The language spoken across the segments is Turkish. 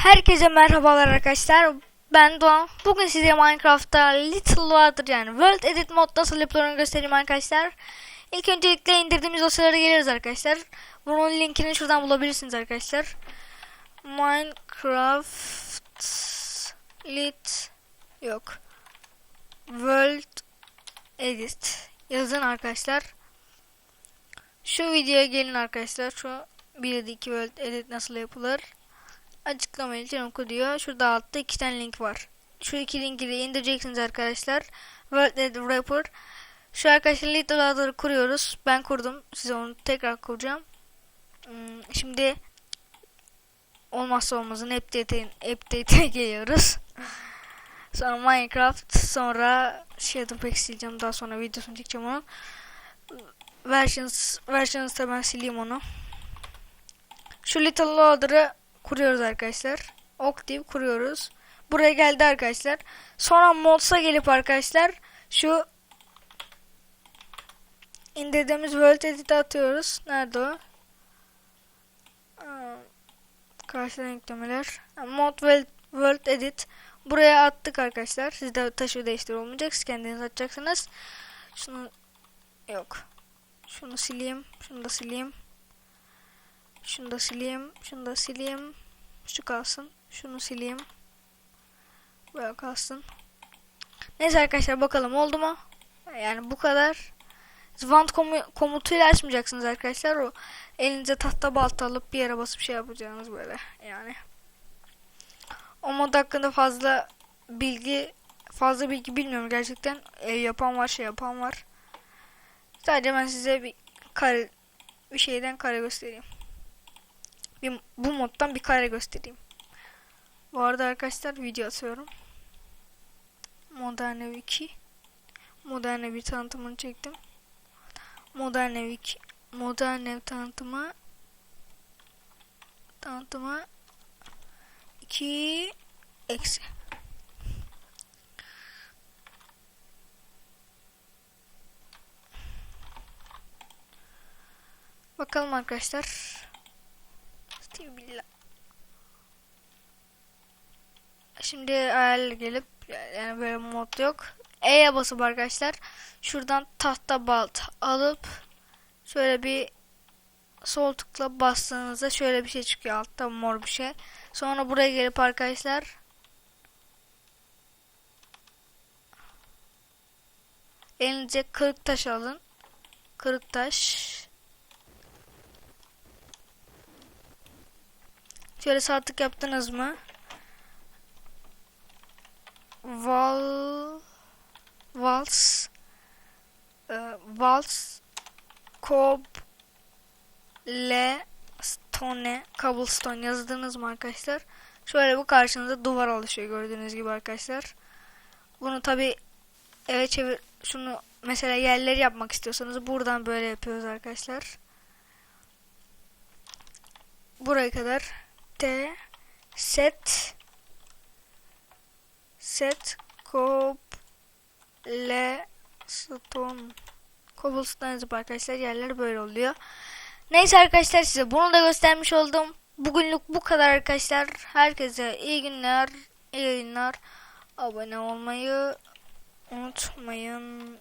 Herkese merhabalar arkadaşlar. Ben Doğan. Bugün size Minecraft'ta Little Water yani World Edit mod nasıl yapıldığını göstereyim arkadaşlar. İlk öncelikle indirdiğimiz dosyalara geliyoruz arkadaşlar. Bunun linkini şuradan bulabilirsiniz arkadaşlar. Minecraft Lit yok. World Edit yazın arkadaşlar. Şu videoya gelin arkadaşlar. Şu 1 2 World Edit nasıl yapılır? Açıklama için oku diyor. Şurada altta iki tane link var. Şu iki linki de indireceksiniz arkadaşlar. World Wrapper. Şu arkadaşlar Little Ladder'ı kuruyoruz. Ben kurdum. Size onu tekrar kuracağım. Hmm, Şimdi olmazsa olmazın update'e update'e geliyoruz. Sonra Minecraft, sonra Shadowpack sileceğim. Daha sonra videosunu çekeceğim onu. Versions, versions'ta ben sileyim onu. Şu Little Loader'ı kuruyoruz arkadaşlar. Ok deyip kuruyoruz. Buraya geldi arkadaşlar. Sonra mods'a gelip arkadaşlar şu indirdiğimiz World Edit'e atıyoruz. Nerede o? Karşıdan yüklemeler. Mod World, World Edit. Buraya attık arkadaşlar. Siz de taşı değiştir olmayacak. Siz kendiniz atacaksınız. Şunu yok. Şunu sileyim. Şunu da sileyim. Şunu da sileyim. Şunu da sileyim. Şu kalsın. Şunu sileyim. Böyle kalsın. Neyse arkadaşlar bakalım oldu mu? Yani bu kadar. Want komu komutuyla açmayacaksınız arkadaşlar. O elinize tahta balta alıp bir yere basıp şey yapacağınız böyle. Yani. O mod hakkında fazla bilgi fazla bilgi bilmiyorum gerçekten. Ev yapan var, şey yapan var. Sadece ben size bir kare bir şeyden kare göstereyim bir, bu moddan bir kare göstereyim. Bu arada arkadaşlar video atıyorum. Modern Ev 2 Modern Ev tanıtımını çektim. Modern Ev 2 Modern Ev tanıtımı tanıtımı 2 eksi Bakalım arkadaşlar. Bismillah. Şimdi ayarlı gelip yani böyle mod yok. E'ye basıp arkadaşlar şuradan tahta balt alıp şöyle bir sol tıkla bastığınızda şöyle bir şey çıkıyor altta mor bir şey. Sonra buraya gelip arkadaşlar elinize kırık taş alın. Kırık taş Şöyle saatlik yaptınız mı? Val Vals e, Vals Cob Le Stone Cobblestone yazdınız mı arkadaşlar? Şöyle bu karşınıza duvar oluşuyor gördüğünüz gibi arkadaşlar. Bunu tabi eve çevir şunu mesela yerleri yapmak istiyorsanız buradan böyle yapıyoruz arkadaşlar. Buraya kadar T set set cobblestone cobblestone yazıp arkadaşlar yerler böyle oluyor. Neyse arkadaşlar size bunu da göstermiş oldum. Bugünlük bu kadar arkadaşlar. Herkese iyi günler, iyi yayınlar. Abone olmayı unutmayın.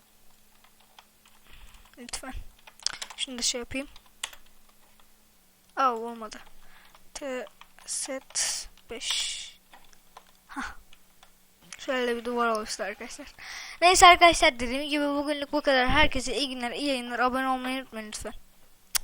Lütfen. Da şey yapayım. Aa olmadı. T set 5 Hah. Şöyle bir duvar oluştu arkadaşlar. Neyse arkadaşlar dediğim gibi bugünlük bu kadar. Herkese iyi günler, iyi yayınlar. Abone olmayı unutmayın lütfen.